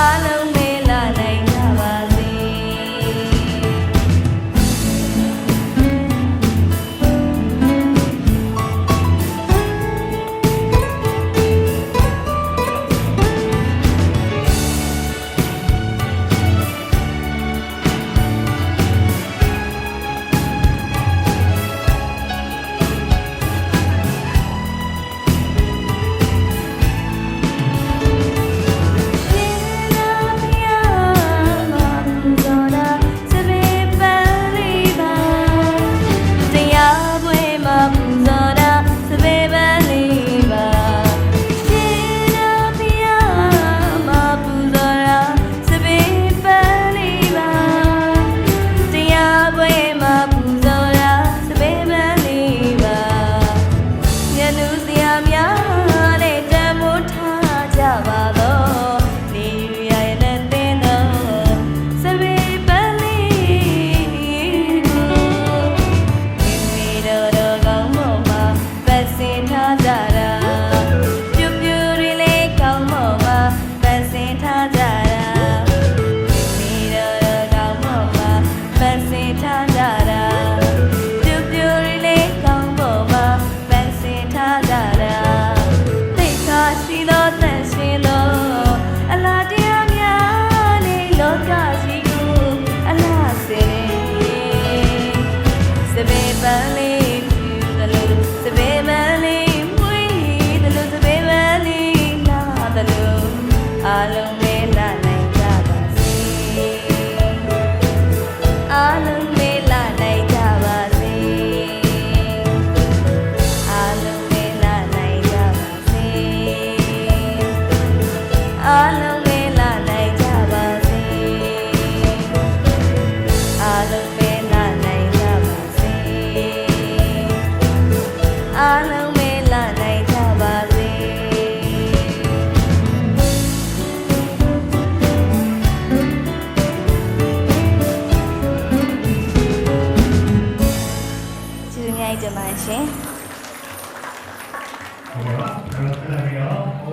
I love ထားကြတာပြူပြူလေးလေးကောင်းပေါ်မှာပန်းစင်ထားကြတာသိခါစီတော့တန်ရှင်လို့အလားတရားများနေလောကကြီးကိုအလားစင်စပယ်ပန်းလေးပြူသလိုစပယ်ပန်းလေးမွေးသလိုစပယ်ပန်းလေးလာသလိုအလုံး